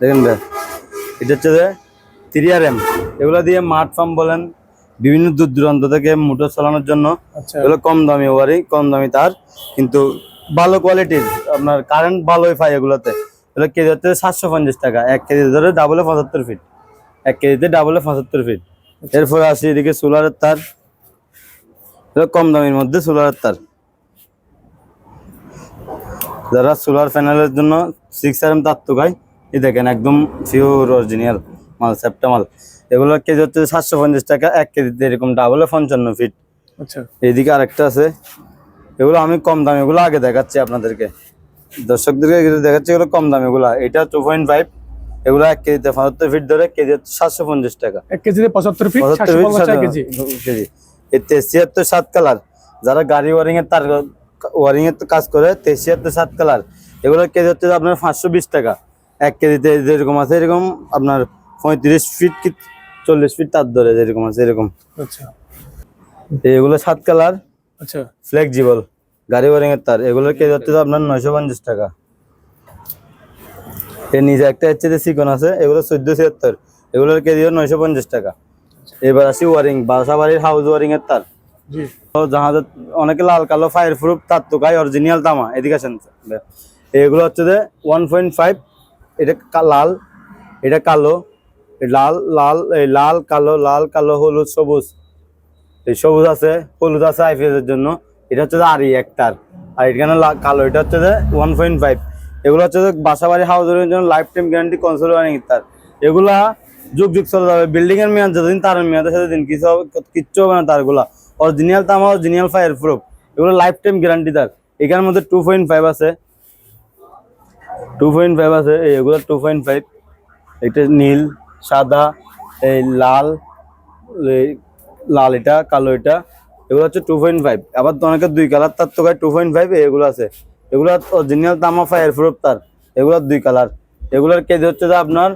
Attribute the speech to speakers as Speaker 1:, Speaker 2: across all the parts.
Speaker 1: দেখেন ভাই এটা হচ্ছে যে তিরিয়ার এম। এগুলো দিয়ে মাঠ ফার্ম বলেন বিভিন্ন দূর দূরান্ত থেকে মোটর চালানোর জন্য।
Speaker 2: আচ্ছা।
Speaker 1: এগুলো কম দামি ওয়ারি কম দামি তার কিন্তু ভালো কোয়ালিটির আপনার কারেন্ট ভালোই পাই এগুলোতে। এগুলো কেজি হচ্ছে সাতশো পঞ্চাশ টাকা এক কেজি ধরে ডাবলে পঁচাত্তর ফিট এক কেজিতে ডাবলে পঁচাত্তর ফিট এরপরে আসি এদিকে সোলারের তার। এগুলো কম দামের মধ্যে সোলারের তার। যারা সোলার প্যানেলের জন্য সিক্স আর এম তার তো খায় এই দেখেন একদম পিওর অরিজিনাল মাল সেপ্টা মাল। এগুলো কেজি হচ্ছে সাতশো পঞ্চাশ টাকা এক কেজিতে এরকম ডাবলে পঞ্চান্ন ফিট
Speaker 2: আচ্ছা।
Speaker 1: এইদিকে আরেকটা আছে। এগুলো আমি কম দামে এগুলো আগে দেখাচ্ছি আপনাদেরকে। দর্শকদেরকে দেখাচ্ছি এগুলো কম দামে এগুলো। এটা টু পয়েন্ট ফাইভ এগুলো এক কেজিতে পঁচাত্তর ফিট ধরে কেজি হচ্ছে সাতশো পঞ্চাশ টাকা।
Speaker 2: এক কেজিতে পঁচাত্তর ফিট
Speaker 1: পঁচাত্তর
Speaker 2: কেজি।
Speaker 1: কেজি। এই তেছিয়াত্তর সাত কালার। যারা গাড়ি ওয়ারিং এর তার ওয়ারিং এর কাজ করে তেছিয়াত্তর সাত কালার। এগুলো কেজি হচ্ছে আপনার পাঁচশো বিশ টাকা। এক কেজিতে যেরকম আছে এরকম আপনার পঁয়ত্রিশ ফিট কি চল্লিশ ফিট তার ধরে যেরকম আছে এরকম।
Speaker 2: আচ্ছা।
Speaker 1: এগুলো সাত কালার
Speaker 2: আচ্ছা।
Speaker 1: ফ্লেক্সিবল গাড়ি ওয়ারিং এর তার। এগুলোর কেজি হচ্ছে আপনার নয়শো পঞ্চাশ টাকা। এর নিচে একটা হচ্ছে যে সিকন আছে এগুলো চোদ্দ ছিয়াত্তর এগুলোর কেজি নয়শো পঞ্চাশ টাকা। এবার আসি ওয়ারিং বাসা বাড়ির হাউস ওয়ারিং এর তার জাহাজের অনেকে লাল কালো ফায়ার প্রুফ তার তো গায়ে অরিজিনাল তামা এদিকে আসেন এগুলো হচ্ছে যে ওয়ান পয়েন্ট ফাইভ এটা লাল, এটা কালো লাল লাল লাল, কালো লাল, কালো, হলুদ, সবুজ। এই সবুজ আছে, হলুদ আছে আইপিএস এর জন্য। এটা হচ্ছে আরই একটার। আর এখানে কালো, এটা হচ্ছে যে ওয়ান পয়েন্ট ফাইভ এগুলো হচ্ছে যে বাসা বাড়ি হাউসের জন্য life time guarantee concealed wiring তার। এগুলা যুগ যুগ চলে যাবে। বিল্ডিং এর মেয়াদ যতদিন তারের মেয়াদ আছে সেদিন কিছু হবে- কিচ্ছু হবে না তারগুলা। অরিজিনাল তামা অরিজিনাল ফায়ার প্রুফ এগুলো লাইফ টাইম গ্যারান্টি তার। এখানের মধ্যে টু পয়েন্ট ফাইভ আছে। টু পয়েন্ট ফাইভ আছে এগুলো টু পয়েন্ট ফাইভ এটা নীল, সাদা, এই লাল লাল এটা, কালো এটা, এগুলো হচ্ছে টু পয়েন্ট ফাইভ আবার তো অনেকের দুই কালার তার তো টু পয়েন্ট ফাইভ এগুলো আছে। এগুলো অরিজিনাল তামা ফায়ার প্রুফ তার, এগুলো দুই কালার এগুলোর কেজি হচ্ছে যে আপনার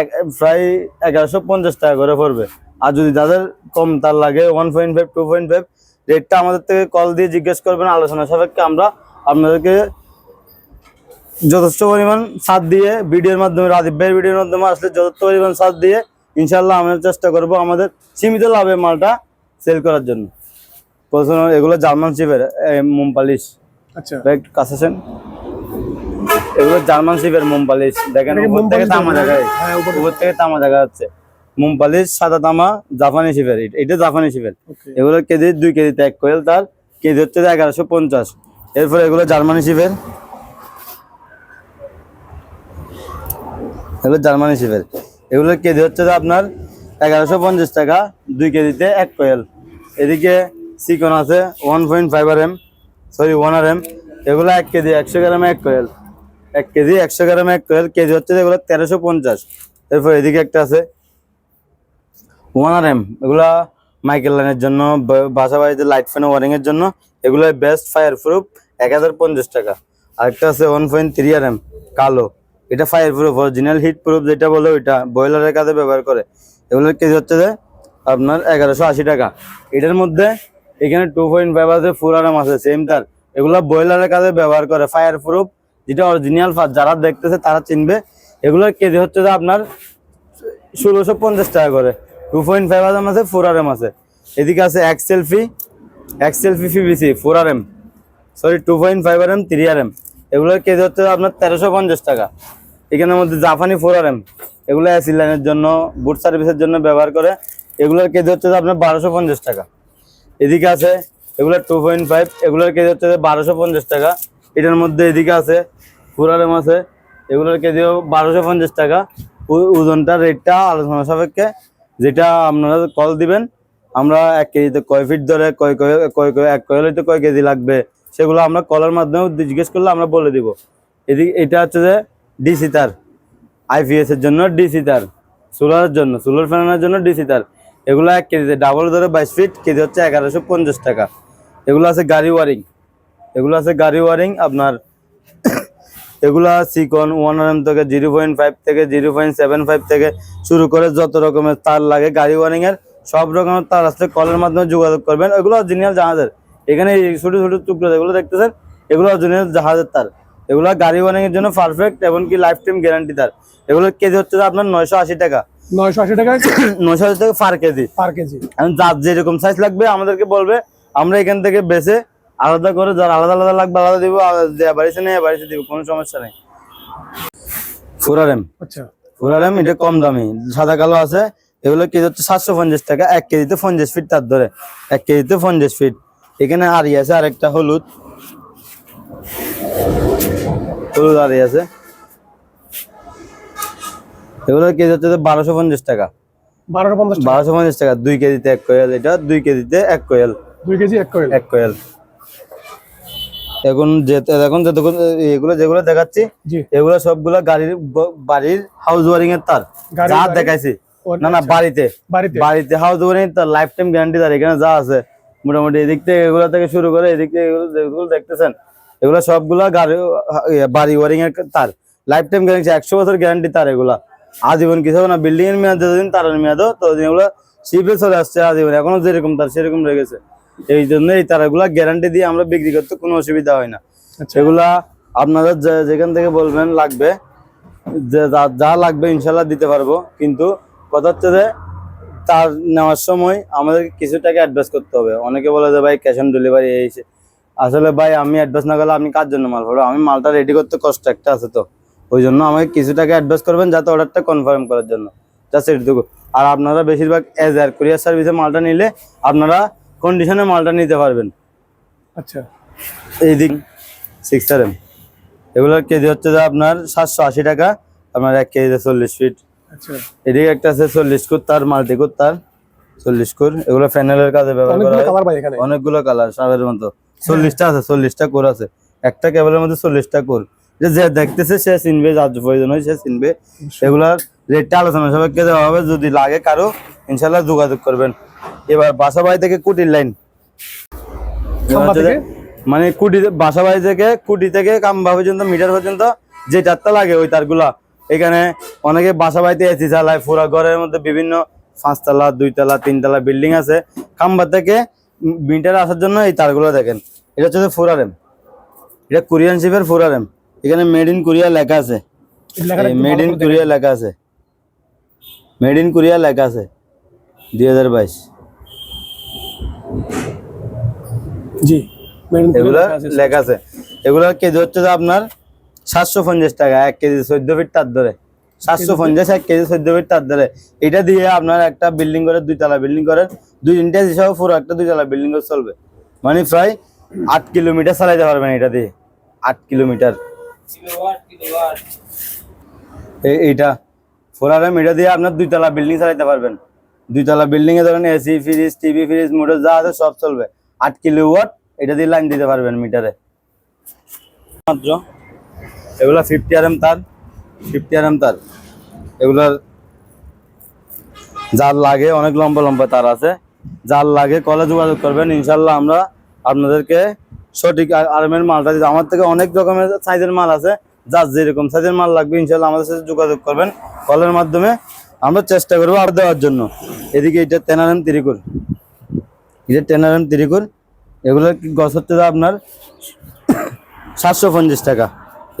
Speaker 1: এক- প্রায় এগারোশো পঞ্চাশ টাকা করে পড়বে। আর যদি যাদের কম তার লাগে one point five two point five রেটটা আমাদের থেকে কল দিয়ে জিজ্ঞেস করবেন, আলোচনা সাপেক্ষে আমরা আপনাদেরকে যথেষ্ট পরিমাণ সাথ দিয়ে ভিডিওর মাধ্যমে রাজীব ভাইয়ের ভিডিওর মাধ্যমে আসলে যথেষ্ট পরিমাণ সাথ দিয়ে ইনশাল্লাহ আমরা চেষ্টা করব আমাদের সীমিত লাভে মালটা সেল করার জন্য। এগুলো জার্মান শিপের মোম পালিশ।
Speaker 2: আচ্ছা।
Speaker 1: কাছে আসেন। এগুলো জার্মান শিপের মোম পালিশ। দেখেন উপর থেকে তামা দেখা
Speaker 2: হ্যাঁ, উপর
Speaker 1: থেকে। তামা দেখা যাচ্ছে। মোম পালিশ সাদা তামা জাপানি শিপের এটা- জাপানি শিপের এগুলো কেজি দুই কেজিতে এক কোয়েল। তার কেজি হচ্ছে এগারোশো পঞ্চাশ। এরপরে এগুলো জার্মানি শিপের এগুলো জার্মানি শিপের। এগুলোর কেজি হচ্ছে যে আপনার এগারোশো পঞ্চাশ টাকা, দুই কেজিতে এক কোয়েল। এদিকে চিকন আছে one point five R M sorry one R M এগুলো এক কেজি একশো গ্রামে এক কোয়েল। এক কেজি একশো গ্রামে এক কোয়েল, কেজি হচ্ছে এগুলো তেরোশো পঞ্চাশ। এরপর এদিকে একটা আছে ওয়ান আর এম এগুলা মাইকেল লাইনের জন্য বাসা বাড়িতে লাইট ফ্যান ওয়ারিং এর জন্য এগুলো বেস্ট ফায়ার প্রুফ এক হাজার পঞ্চাশ টাকা। আরেকটা আছে one point three R M কালো। এটা fire proof original heat proof যেটা বলে ওইটা বয়লারের কাজে ব্যবহার করে। এগুলোর কেজি হচ্ছে যে আপনার এগারোশো আশি টাকা। এটার মধ্যে এখানে টু পয়েন্ট ফাইভ আছে ফোর আর এম আছে সেম তার। এগুলো বয়লারের কাজে ব্যবহার করে ফায়ার প্রুফ যেটা অরিজিনাল ফার্স্ট যারা দেখতেছে তারা চিনবে। এগুলোর কেজি হচ্ছে যে আপনার ষোলোশো পঞ্চাশ টাকা করে। Two point five R M আছে ফোর আর এম আছে। এদিকে আছে এক সেলফি এক selfie ফিবিসি four R M sorry two point five R M three R M এগুলোর কেজি হচ্ছে আপনার তেরোশো পঞ্চাশ টাকা। এখানের মধ্যে জাপানি ফোর আর এম, এগুলো অ্যাসিড লাইনের জন্য বুট সার্ভিসের জন্য ব্যবহার করে। এগুলোর কেজি হচ্ছে আপনার বারোশো পঞ্চাশ টাকা। এদিকে আছে এগুলো টু পয়েন্ট ফাইভ এগুলোর কেজি হচ্ছে বারোশো পঞ্চাশ টাকা। এটার মধ্যে এদিকে আছে, ফোর আর এম আছে, এগুলোর কেজিও বারোশো পঞ্চাশ টাকা। ওজনটা রেটটা আলোচনা সাপেক্ষে, যেটা আপনারা কল দিবেন, আমরা এক কেজিতে কয় ফিট ধরে, কয় কয় কয় কয়, এক কয় হইতে কয় কেজি লাগবে। সেগুলো আমরা কলের মাধ্যমে জিজ্ঞেস করলে আমরা বলে দিব। এদিকে, এটা হচ্ছে যে ডিসি তার। আইপিএস এর জন্য ডিসি তার। সোলারের জন্য, সোলার ফ্যানের জন্য ডিসি তার। এগুলো এক কেজিতে ডাবল ধরে বাইশ ফিট কেজি হচ্ছে এগারোশো পঞ্চাশ টাকা। এগুলো আছে গাড়ি ওয়ারিং এগুলো আছে গাড়ি ওয়ারিং আপনার এগুলা সিকন ওয়ান আর এম থেকে জিরো পয়েন্ট ফাইভ থেকে জিরো পয়েন্ট সেভেন ফাইভ থেকে শুরু করে যত রকমের তার লাগে গাড়ি ওয়ারিং এর, সব রকমের তার আসলে কলের মাধ্যমে যোগাযোগ করবেন। এগুলো অরিজিনাল জাহাজের। এখানে ছোট ছোট টুকরো যেগুলো দেখতেছেন, এগুলো অরিজিনাল জাহাজের তার। এগুলো গাড়ি ওয়ারিং এর জন্য পারফেক্ট এমনকি লাইফ টাইম গ্যারান্টি তার। এগুলো কেজি হচ্ছে আপনার নয়শো আশি টাকা।
Speaker 2: নয়শো আশি টাকা
Speaker 1: নয়শো আশি টাকা পার কেজি।
Speaker 2: পার কেজি।
Speaker 1: এখন যার যেরকম সাইজ লাগবে আমাদেরকে বলবে আমরা এখান থেকে বেছে আলাদা করে যার আলাদা আলাদা লাগবে আলাদা দিব দেয়া বাড়িতে নেই বাড়িতে দিব কোনো সমস্যা নেই। ফুরারেম
Speaker 2: আচ্ছা।
Speaker 1: ফুরারেম এটা কম দামি। সাদা কালো আছে এগুলো কেজি হচ্ছে সাতশো পঞ্চাশ টাকা। এক কেজিতে পঞ্চাশ ফিট তার ধরে। এক কেজিতে পঞ্চাশ ফিট এখানে আড়ি আছে আরেকটা হলুদ। আড়ি আছে। এগুলো কেজি হচ্ছে বারোশো পঞ্চাশ টাকা।
Speaker 2: বারোশো পঞ্চাশ টাকা।
Speaker 1: বারোশো পঞ্চাশ টাকা দুই কেজিতে এক কোয়েল। এটা দুই কেজিতে এক কোয়েল।
Speaker 2: দুই কেজি এক কোয়েল।
Speaker 1: এক কোয়েল। এখন যে এখন যতক্ষণ এগুলো যেগুলো দেখাচ্ছি এগুলো সবগুলো গাড়ির বাড়ির হাউস ওয়ারিং এর তার যা দেখাইছি। না না বাড়িতে।
Speaker 2: বাড়িতে।
Speaker 1: বাড়িতে হাউস ওয়ারিং তার লাইফ টাইম গ্যারান্টি তার। এখানে যা আছে মোটামুটি এদিক থেকে এগুলো থেকে শুরু করে এদিক থেকে এগুলো যেগুলো দেখতেছেন এগুলো সবগুলা গাড়ি ইয়ে, বাড়ি ওয়ারিং এর তার। লাইফ টাইম গ্যারান্টি একশো বছর গ্যারান্টি তার এগুলা। আজীবন কিছু না বিল্ডিং এর মেয়াদ যতদিন তারের মেয়াদও ততদিন এগুলো শিপে চলে আসছে আজীবন। এখনও যেরকম তার সেরকম রেখেছে এই জন্য এই তারগুলা গ্যারান্টি দিয়ে আমরা বিক্রি করতে কোনো অসুবিধা হয় না।
Speaker 2: আচ্ছা।
Speaker 1: সেগুলা আপনাদের যেখান থেকে বলবেন লাগবে যে লাগবে ইনশাল্লাহ দিতে পারব। কিন্তু কথা হচ্ছে যে তার নেওয়ার সময় আমাদের কিছু টাকা অ্যাডভান্স করতে হবে। অনেকে বলে যে ভাই ক্যাশ অন ডেলিভারি এইছে আসলে ভাই আমি অ্যাডভান্স না করলে আপনি কার জন্য মাল পাবো আমি মালটা রেডি করতে কষ্ট একটা আছে তো। ওই জন্য আমাকে কিছু টাকা অ্যাডভান্স করবেন যাতে অর্ডারটা কনফার্ম করার জন্য। জাস্ট এটুকু। আর আপনারা বেশিরভাগ এজ এয়ার কুরিয়ার সার্ভিসে মালটা নিলে আপনারা কন্ডিশনে মালটা নিতে পারবেন।
Speaker 2: আচ্ছা।
Speaker 1: এই দিক সিক্স আর এম এগুলোর কেজি হচ্ছে যে আপনার সাতশো আশি টাকা আপনার এক কেজিতে চল্লিশ ফিট
Speaker 2: আচ্ছা।
Speaker 1: এদিকে একটা আছে চল্লিশ কুর তার মাল্টি কুর তার চল্লিশ কুর। এগুলো ফ্যানেলের কাজে ব্যবহার করা হয়। অনেকগুলো কালার সাবের মতো। চল্লিশটা আছে চল্লিশটা কোর আছে। একটা কেবলের মধ্যে চল্লিশটা কোর। যে যে দেখতেছে সে চিনবে যার প্রয়োজন হয় সে চিনবে। এগুলার রেটটা আলোচনা সবাইকে দেওয়া হবে। যদি লাগে কারও ইনশাল্লাহ যোগাযোগ করবেন। এবার বাসা বাড়ি থেকে কুটির লাইন।
Speaker 2: থেকে?
Speaker 1: মানে কুটি বাসা বাড়ি থেকে কুটি থেকে কাম্বা পর্যন্ত মিটার পর্যন্ত যে তারটা লাগে ওই তারগুলা। এখানে অনেকে বাসা বাড়িতে এসি চালায় পুরা ঘরের মধ্যে বিভিন্ন পাঁচতলা দুইতলা তিনতলা বিল্ডিং আছে। খাম্বা থেকে মিটার আসার জন্য এই তারগুলো দেখেন। এটা হচ্ছে ফোরারেম এটা কোরিয়ান শিপের ফোরারেম এখানে মেড ইন কোরিয়া লেখা আছে। মেড ইন
Speaker 2: করে
Speaker 1: কোরিয়া লেখা আছে। মেড ইন কোরিয়া লেখা আছে। দুই হাজার বাইশ।
Speaker 2: জি
Speaker 1: এগুলা
Speaker 2: লেখা আছে।
Speaker 1: এগুলোর কেজি হচ্ছে যে আপনার সাতশো পঞ্চাশ টাকা এক কেজি চোদ্দ ফিট তার ধরে। সাতশো পঞ্চাশ এক কেজি চোদ্দ ফিট তার ধরে। এটা দিয়ে আপনার একটা বিল্ডিং করে দুইতলা বিল্ডিং করেন। দুই তিনটা হিসাবে পুরো একটা দুইতলা বিল্ডিং চলবে। মানে প্রায় আট কিলোমিটার চালাইতে পারবেন এটা দিয়ে। আট কিলোমিটার। এই- এইটা। ফোর আর এটা দিয়ে আপনার দুইতলা বিল্ডিং চালাইতে পারবেন। দুইতলা বিল্ডিং এ ধরেন AC fridge TV fridge motor যা আছে সব চলবে। আট কিলো ওয়াট, এটা দিয়ে লাইন দিতে পারবেন মিটারে। মাত্র। এগুলা ফিফটি আর এম তার। ফিফটি আর এম তার। এগুলার যার লাগে, অনেক লম্বা লম্বা তার আছে। যার লাগে কলে যোগাযোগ করবেন ইনশাল্লাহ আমরা আপনাদেরকে সঠিক আর্মের মালটা দিতে আমার থেকে অনেক রকমের সাইজের মাল আছে, যার যেরকম সাইজের মাল লাগবে ইনশাল্লাহ আমাদের সাথে যোগাযোগ করবেন। কলের মাধ্যমে আমরা চেষ্টা করব আর দেওয়ার জন্য। এদিকে এটা তেনারেম তিরিকুর এটা টেনারেম তিরিকুর এগুলোর গছ হচ্ছে আপনার সাতশো পঞ্চাশ টাকা।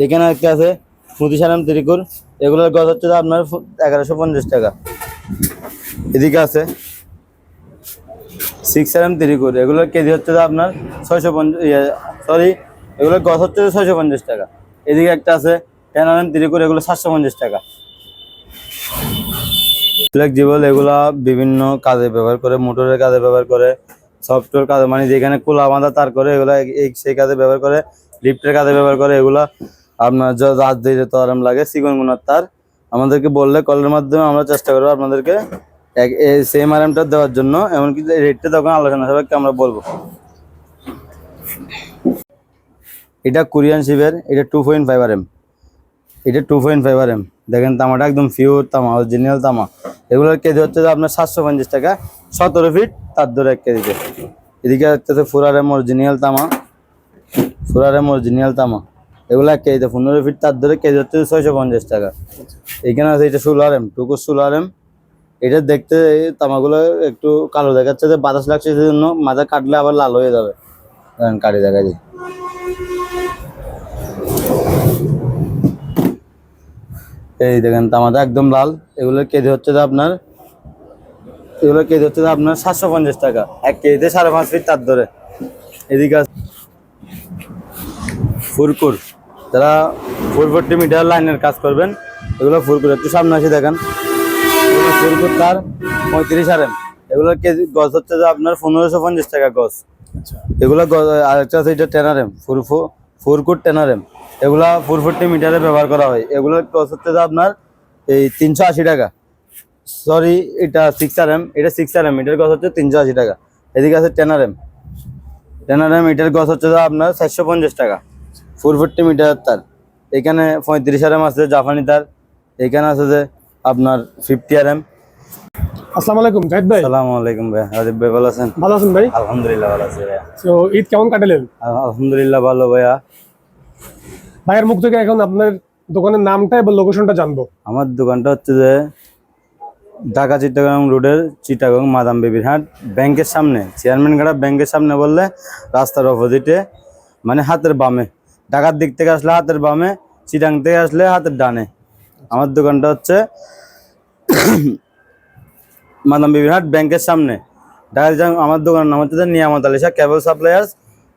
Speaker 1: এখানে একটা আছে ফুতিসারাম তিরিকুর এগুলোর গছ হচ্ছে আপনার এগারোশো পঞ্চাশ টাকা। এদিকে আছে সিক্স আর এম তিরিকুর এগুলোর কেজি হচ্ছে আপনার ছয়শো পঞ্চাশ সরি এগুলোর গছ হচ্ছে ছয়শো পঞ্চাশ টাকা। এদিকে একটা আছে টেন আর এম তিরিকুর এগুলো সাতশো পঞ্চাশ টাকা। ফ্লেক্সিবল এগুলা বিভিন্ন কাজে ব্যবহার করে, মোটরের কাজে ব্যবহার করে সফটওয়্যার কাজে মানে যেখানে কুলা বাঁধা তার করে, এগুলা সেই কাজে ব্যবহার করে লিফটের কাজে ব্যবহার করে, এগুলা আপনার রাত দিয়ে তো আরাম লাগে, সিগুন গুণার তার। আমাদেরকে বললে কলের মাধ্যমে আমরা চেষ্টা করব আপনাদেরকে সেম আরামটা দেওয়ার জন্য, এমনকি রেটটা তখন আলোচনা সবাইকে আমরা বলব। এটা কোরিয়ান শিপের এটা two point five R M এটা two point five R M দেখেন, তামাটা একদম পিওর তামা অরিজিনাল তামা। এগুলোর কেজি হচ্ছে আপনার সাতশো পঞ্চাশ টাকা। সতেরো ফিট তার ধরে এক কেজিতে। এদিকে হচ্ছে ফোর আর এম অরিজিনাল তামা। ফোর আর এম অরিজিনাল তামা। এগুলো এক কেজিতে, পনেরো ফিট তার ধরে কেজি হচ্ছে ছয়শো পঞ্চাশ টাকা। এখানে আছে এটা ষোলো আর এম টুকু ষোলো আর এম এটা দেখতে তামাগুলো একটু কালো দেখাচ্ছে, যে বাতাস লাগছে সেজন্য মাথা কাটলে আবার লাল হয়ে যাবে। কাটি দেখা যায় এই দেখেন, তামাটা একদম লাল। এগুলোর কেজি হচ্ছে যে আপনার, এগুলো কেজি হচ্ছে যে আপনার সাতশো পঞ্চাশ টাকা। এক কেজিতে সাড়ে পাঁচ ফিট তার ধরে। এদিকে ফুরকুর। যারা ফোর ফোরটি মিটার লাইনের কাজ করবেন, এগুলো ফুরকুর, একটু সামনে আসি দেখেন। ফুরকুর তার পঁয়ত্রিশ আর এম এগুলোর কেজি গছ হচ্ছে যে আপনার পনেরোশো পঞ্চাশ টাকা গছ
Speaker 2: আচ্ছা।
Speaker 1: এগুলো আরেকটা আছে এটা টেনার এম ফোর ফোর কুট টেনার এম এগুলা ফোর ফোরটি মিটারে ব্যবহার করা হয়। এগুলোর কস্ট হচ্ছে যে আপনার এই তিনশো আশি টাকা। সরি এটা সিক্স আর এম এটা সিক্স আর এম এটার কস্ট হচ্ছে তিনশো আশি টাকা। এদিকে আছে ten R M ten R M এটার কস্ট হচ্ছে যে আপনার চারশো পঞ্চাশ টাকা। ফোর ফোরটি মিটার তার। এখানে পঁয়ত্রিশ আর এম আছে জাপানি তার। এখানে আছে যে আপনার ফিফটি আর এম
Speaker 2: আসসালামু আলাইকুম জাহিদ ভাই।
Speaker 1: সালামু আলাইকুম ভাই রাজীব ভাই ভালো আছেন?
Speaker 2: ভালো আছেন ভাই?
Speaker 1: আলহামদুলিল্লাহ ভালো আছি ভাইয়া।
Speaker 2: তো ঈদ কেমন কাটালেন?
Speaker 1: আলহামদুলিল্লাহ ভালো ভাইয়া।
Speaker 2: ভাইয়ের মুখ থেকে এখন আপনার দোকানের নামটা এবং লোকেশনটা জানব।
Speaker 1: আমার দোকানটা হচ্ছে যে ঢাকা চিটাগাং রোডের চিটাগাং মাদাম বেবির হাট ব্যাংকের সামনে চেয়ারম্যান ঘাটা ব্যাংকের সামনে বললে রাস্তার অপোজিটে মানে হাতের বামে। ঢাকার দিক থেকে আসলে হাতের বামে চিটাং থেকে আসলে হাতের ডানে। আমার দোকানটা হচ্ছে মাদাম বেবির হাট ব্যাংকের সামনে। ঢাকা আমার দোকানের নাম হচ্ছে নিয়ামত আলিশা কেবল সাপ্লায়ার্স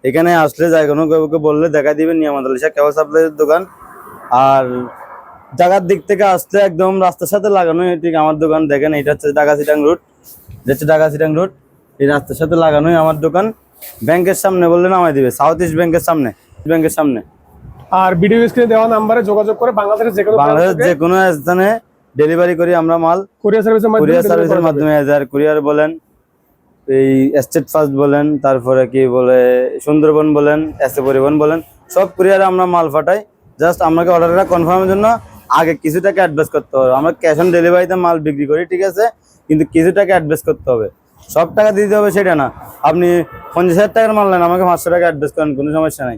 Speaker 1: এখানে আসলে যাই কোনো কাউকে বললে দেখা দিবে নিয়ামত আলিশা কেবল সাপ্লায়ার্স দোকান। আর জায়গার দিক থেকে আসলে একদম রাস্তার সাথে লাগানো ঠিক আমার দোকান দেখেন, এটা হচ্ছে ঢাকা সিটাং রোড। এটা ঢাকা সিটাং রোড। এই রাস্তার সাথে লাগানোই আমার দোকান। ব্যাংকের সামনে বললে নামাই দিবে। সাউথ ইস্ট ব্যাংকের সামনে। ব্যাংকের সামনে।
Speaker 2: আর ভিডিও স্ক্রিনে দেওয়া নাম্বারে যোগাযোগ করে বাংলাদেশের যে কোনো
Speaker 1: বাংলাদেশের যে কোনো স্থানে ডেলিভারি করি আমরা মাল।
Speaker 2: কুরিয়ার সার্ভিসের মাধ্যমে
Speaker 1: কুরিয়ার সার্ভিসের মাধ্যমে হাজার কুরিয়ার বলেন এই স্টেট ফার্স্ট বলেন তারপরে কি বলে সুন্দরবন বলেন এসে পরিবহন বলেন সব কুরিয়ারে আমরা মাল পাঠাই জাস্ট আমাকে অর্ডারটা কনফার্মের জন্য আগে কিছু টাকা অ্যাডভান্স করতে হবে। আমরা ক্যাশ অন ডেলিভারিতে মাল বিক্রি করি ঠিক আছে? কিন্তু কিছু টাকা অ্যাডভান্স করতে হবে। সব টাকা দিতে হবে সেটা না। আপনি পঞ্চাশ হাজার টাকার মাল নেন আমাকে পাঁচশো টাকা অ্যাডভান্স করেন কোনো সমস্যা নাই।